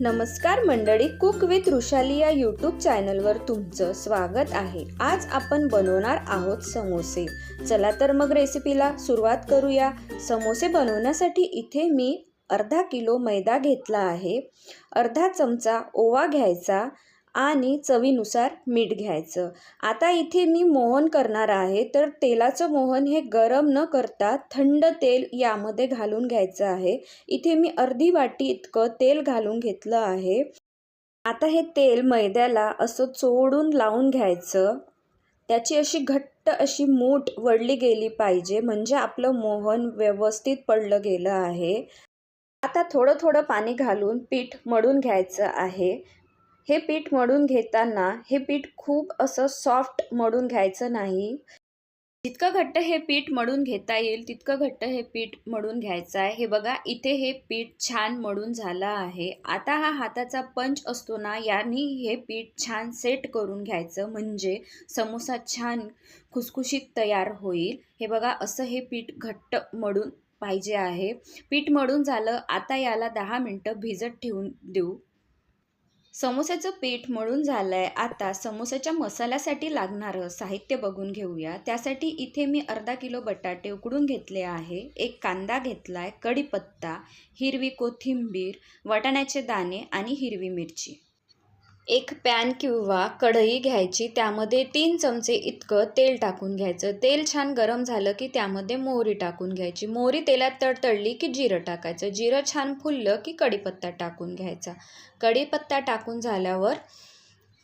नमस्कार मंडळी cook with Rushali या यूट्यूब चॅनलवर तुमचं स्वागत आहे. आज आपण बनवणार आहोत समोसे. चला तर मग रेसिपीला सुरुवात करूया. समोसे बनवण्यासाठी इथे मी अर्धा किलो मैदा घेतला आहे. अर्धा चमचा ओवा घ्यायचा. आणि चवीनुसार मीठ घ्यायचं. आता इथे मी मोहन करणार आहे तर तेलाचं मोहन हे गरम न करता थंड तेल यामध्ये घालून घ्यायचं आहे. इथे मी अर्धी वाटी इतकं तेल घालून घेतलं आहे. आता हे तेल मैद्याला असं चोडून लावून घ्यायचं. त्याची अशी घट्ट अशी मूठ वळली गेली पाहिजे म्हणजे आपलं मोहन व्यवस्थित पडलं गेलं आहे. आता थोडं थोडं पाणी घालून पीठ मळून घ्यायचं आहे. हे पीठ मळून घेताना हे पीठ खूप असं सॉफ्ट मळून घ्यायचं नाही. जितकं घट्ट हे पीठ मळून घेता येईल तितकं घट्ट हे पीठ मळून घ्यायचं आहे. हे बघा इथे हे पीठ छान मळून झालं आहे. आता हा हाताचा पंच असतो ना याने हे पीठ छान सेट करून घ्यायचं. म्हणजे समोसा छान खुसखुशीत तयार होईल. हे बघा असं हे पीठ घट्ट मळून पाहिजे आहे. पीठ मळून झालं आता याला दहा मिनटं भिजत ठेवून देऊ. समोस्याचं पीठ मळून झालं आहे आता समोसाच्या मसाल्यासाठी लागणारं साहित्य बघून घेऊया. त्यासाठी इथे मी अर्धा किलो बटाटे उकडून घेतले आहे. एक कांदा घेतला आहे कढीपत्ता हिरवी कोथिंबीर वाटाण्याचे दाणे आणि हिरवी मिरची. एक पॅन किंवा कढई घ्यायची त्यामध्ये तीन चमचे इतकं तेल टाकून घ्यायचं. तेल छान गरम झालं की त्यामध्ये मोहरी टाकून घ्यायची. मोहरी तेलात तडतडली की जिरं टाकायचं. जिरं छान फुललं की कढीपत्ता टाकून घ्यायचा. कढीपत्ता टाकून झाल्यावर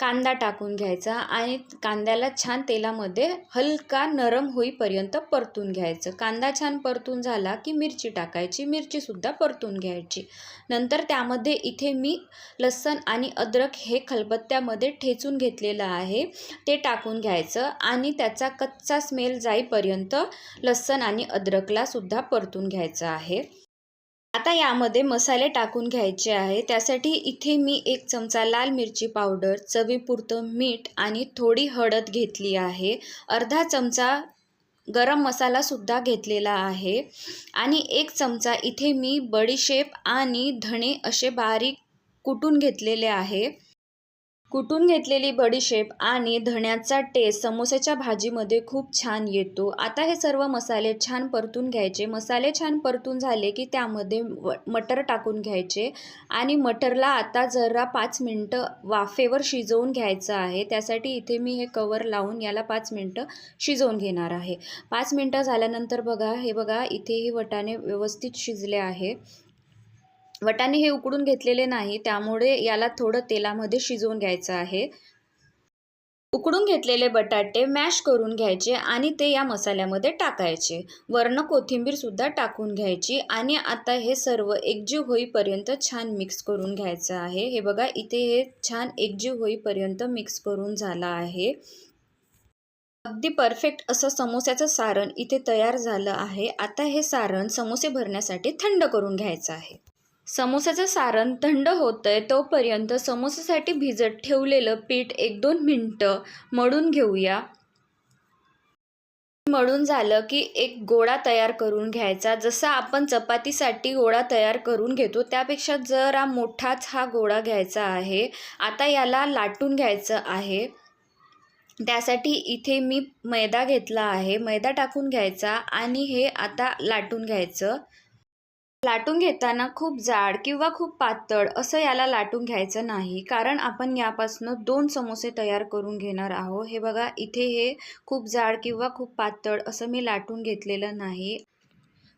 कांदा टाकून घ्यायचा आणि कांद्याला छान तेलामध्ये हलका नरम होईपर्यंत परतून घ्यायचं. कांदा छान परतून झाला की मिरची टाकायची. मिरचीसुद्धा परतून घ्यायची. नंतर त्यामध्ये इथे मी लसण आणि अद्रक हे खलबत्त्यामध्ये ठेचून घेतलेलं आहे. ते टाकून घ्यायचं आणि त्याचा कच्चा स्मेल जाईपर्यंत लसण आणि अद्रकलासुद्धा परतून घ्यायचं आहे. आता यामध्ये मसाले टाकून घ्यायचे आहे. त्यासाठी इथे मी एक चमचा लाल मिरची पावडर चवीपुरतं मीठ आणि थोडी हळद घेतली आहे. अर्धा चमचा गरम मसालासुद्धा घेतलेला आहे. आणि एक चमचा इथे मी बडीशेप आणि धणे असे बारीक कुटून घेतलेले आहे. कुटून घेतलेली बडीशेप आणि धण्याचा टेस्ट समोसेच्या भाजीमध्ये खूप छान येतो. आता हे सर्व मसाले छान परतून घ्यायचे. मसाले छान परतून झाले की त्यामध्ये मटर टाकून घ्यायचे. आणि मटरला आता जरा पाच मिनटं वाफेवर शिजवून घ्यायचं आहे. त्यासाठी इथे मी हे कवर लावून याला पाच मिनटं शिजवून घेणार आहे. पाच मिनटं झाल्यानंतर बघा हे बघा इथे हे वटाणे व्यवस्थित शिजले आहे. वटाणे हे उकडून घेतलेले नाही त्यामुळे याला थोडं तेलामध्ये शिजवून घ्यायचं आहे. उकडून घेतलेले बटाटे मॅश करून घ्यायचे आणि ते या मसाल्यामध्ये टाकायचे. वर्ण कोथिंबीरसुद्धा टाकून घ्यायची आणि आता हे सर्व एकजीव होईपर्यंत छान मिक्स करून घ्यायचं आहे. हे बघा इथे हे छान एकजीव होईपर्यंत मिक्स करून झालं आहे. अगदी परफेक्ट असं समोस्याचं सारण इथे तयार झालं आहे. आता हे सारण समोसे भरण्यासाठी थंड करून घ्यायचं आहे. समोसाचं सारण थंड होतं आहे तोपर्यंत समोसासाठी भिजत ठेवलेलं पीठ एक दोन मिनटं मळून घेऊया. मळून झालं की एक गोळा तयार करून घ्यायचा. जसा आपण चपातीसाठी गोळा तयार करून घेतो त्यापेक्षा जरा मोठाच हा गोळा घ्यायचा आहे. आता याला लाटून घ्यायचं आहे. त्यासाठी इथे मी मैदा घेतला आहे. मैदा टाकून घ्यायचा आणि हे आता लाटून घ्यायचं. लाटून घेताना खूप जाड किंवा खूप पातळ असं याला लाटून घ्यायचं नाही. कारण आपण यापासून दोन समोसे तयार करून घेणार आहोत. हे बघा इथे हे खूप जाड किंवा खूप पातळ असं मी लाटून घेतलेलं नाही.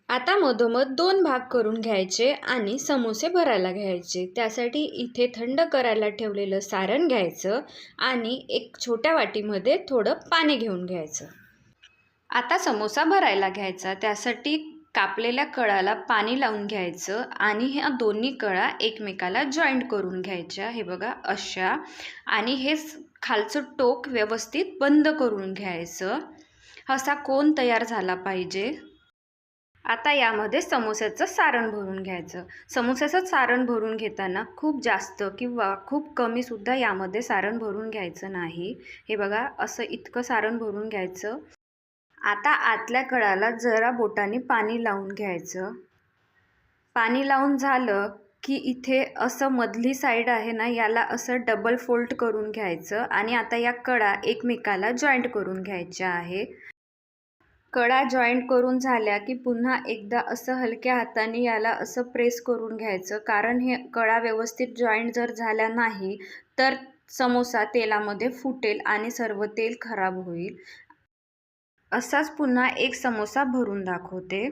आता मधोमध दोन भाग करून घ्यायचे आणि समोसे भरायला घ्यायचे. त्यासाठी इथे थंड करायला ठेवलेलं सारण घ्यायचं आणि एक छोट्या वाटीमध्ये थोडं पाणी घेऊन घ्यायचं. आता समोसा भरायला घ्यायचा. त्यासाठी कापलेल्या कळाला पाणी लावून घ्यायचं आणि ह्या दोन्ही कळा एकमेकाला जॉईंट करून घ्यायच्या. हे बघा अशा. आणि हे खालचं टोक व्यवस्थित बंद करून घ्यायचं. असा कोण तयार झाला पाहिजे? आता यामध्ये समोस्याचं सारण भरून घ्यायचं. समोस्याचं सारण भरून घेताना खूप जास्त किंवा खूप कमीसुद्धा यामध्ये सारण भरून घ्यायचं नाही. हे बघा असं इतकं सारण भरून घ्यायचं. आता आतल्या कळाला जरा बोटाने पाणी लावून घ्यायचं. पाणी लावून झालं की इथे असं मधली साईड आहे ना याला असं डबल फोल्ड करून घ्यायचं आणि आता या कडा एकमेकाला जॉईंट करून घ्यायच्या आहे. कडा जॉईंट करून झाल्या की पुन्हा एकदा असं हलक्या हाताने याला असं प्रेस करून घ्यायचं. कारण हे कडा व्यवस्थित जॉईंट जर झाल्या नाही तर समोसा तेलामध्ये फुटेल आणि सर्व तेल खराब होईल. असाच पुन्हा एक समोसा भरून दाखवते.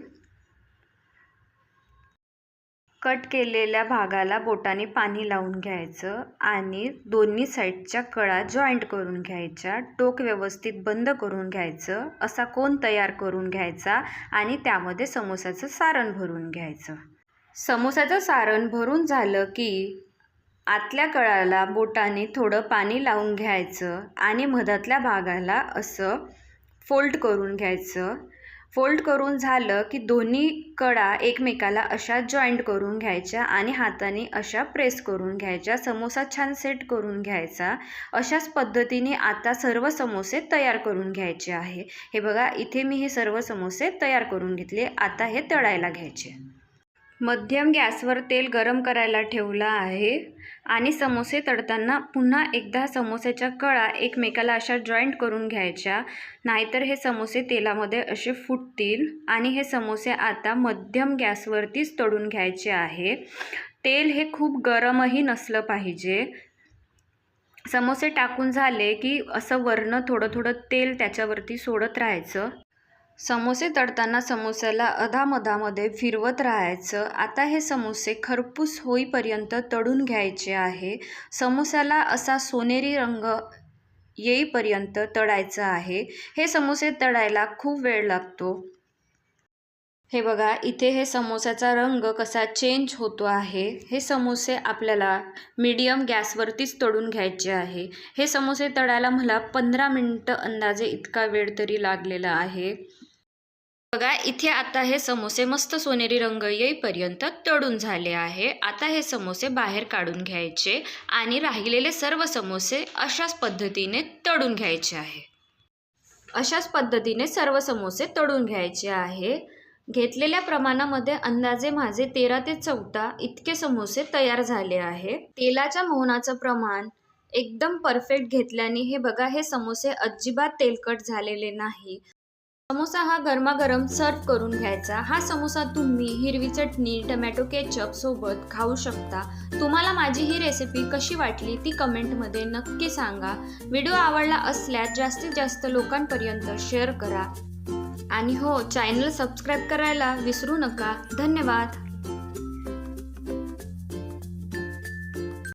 कट केलेल्या भागाला बोटाने पाणी लावून घ्यायचं आणि दोन्ही साईडच्या कळा जॉईंट करून घ्यायच्या. टोक व्यवस्थित बंद करून घ्यायचं. असा कोन तयार करून घ्यायचा आणि त्यामध्ये समोसाचं सारण भरून घ्यायचं. समोसाचं सारण भरून झालं की आतल्या कळाला बोटाने थोडं पाणी लावून घ्यायचं आणि मधातल्या भागाला असं फोल्ड करून घ्यायचं. फोल्ड करून झालं की दोन्ही कडा एकमेकाला अशा जॉईंट करून घ्यायच्या आणि हाताने अशा प्रेस करून घ्यायच्या समोसा छान सेट करून घ्यायचा. अशाच पद्धतीने आता सर्व समोसे तयार करून घ्यायचे आहे. हे बघा इथे मी हे सर्व समोसे तयार करून घेतले आता हे तळायला घ्यायचे. मध्यम गॅसवर तेल गरम करायला ठेवलं आहे आणि समोसे तळताना पुन्हा एकदा समोस्याच्या कळा एकमेकाला अशा जॉईंट करून घ्यायच्या. नाहीतर हे समोसे तेलामध्ये असे फुटतील आणि हे समोसे आता मध्यम गॅसवरतीच तळून घ्यायचे आहे. तेल हे खूप गरमही नसलं पाहिजे. समोसे टाकून झाले की असं वरनं थोडं थोडं तेल त्याच्यावरती सोडत राहायचं. समोसे तळताना समोस्याला अधामधामध्ये फिरवत राहायचं. आता हे समोसे खरपूस होईपर्यंत तळून घ्यायचे आहे. समोस्याला असा सोनेरी रंग येईपर्यंत तळायचं आहे. हे समोसे तळायला खूप वेळ लागतो. हे बघा इथे हे समोसाचा रंग कसा चेंज होतो आहे. हे समोसे आपल्याला मीडियम गॅसवरतीच तळून घ्यायचे आहे. हे समोसे तळायला मला पंधरा मिनटं अंदाजे इतका वेळ तरी लागलेला आहे. बघा इथे आता हे समोसे मस्त सोनेरी रंग येईपर्यंत तळून झाले आहे. आता हे समोसे बाहेर काढून घ्यायचे आणि राहिलेले सर्व समोसे अशाच पद्धतीने तळून घ्यायचे आहे. अशाच पद्धतीने सर्व समोसे तळून घ्यायचे आहे. घेतलेल्या प्रमाणामध्ये अंदाजे माझे तेरा ते चौदा इतके समोसे तयार झाले आहे. तेलाच्या मोहनाचं प्रमाण एकदम परफेक्ट घेतल्याने हे बघा हे समोसे अजिबात तेलकट झालेले नाही. समोसा हा गरमागरम सर्व करून घ्यायचा. हा समोसा तुम्ही हिरवी चटणी टमॅटो केचप सोबत खाऊ शकता. तुम्हाला माझी ही रेसिपी कशी वाटली ती कमेंटमध्ये नक्की सांगा. व्हिडिओ आवडला असल्यास जास्तीत जास्त लोकांपर्यंत शेअर करा. आणि हो चॅनल सबस्क्राईब करायला विसरू नका. धन्यवाद.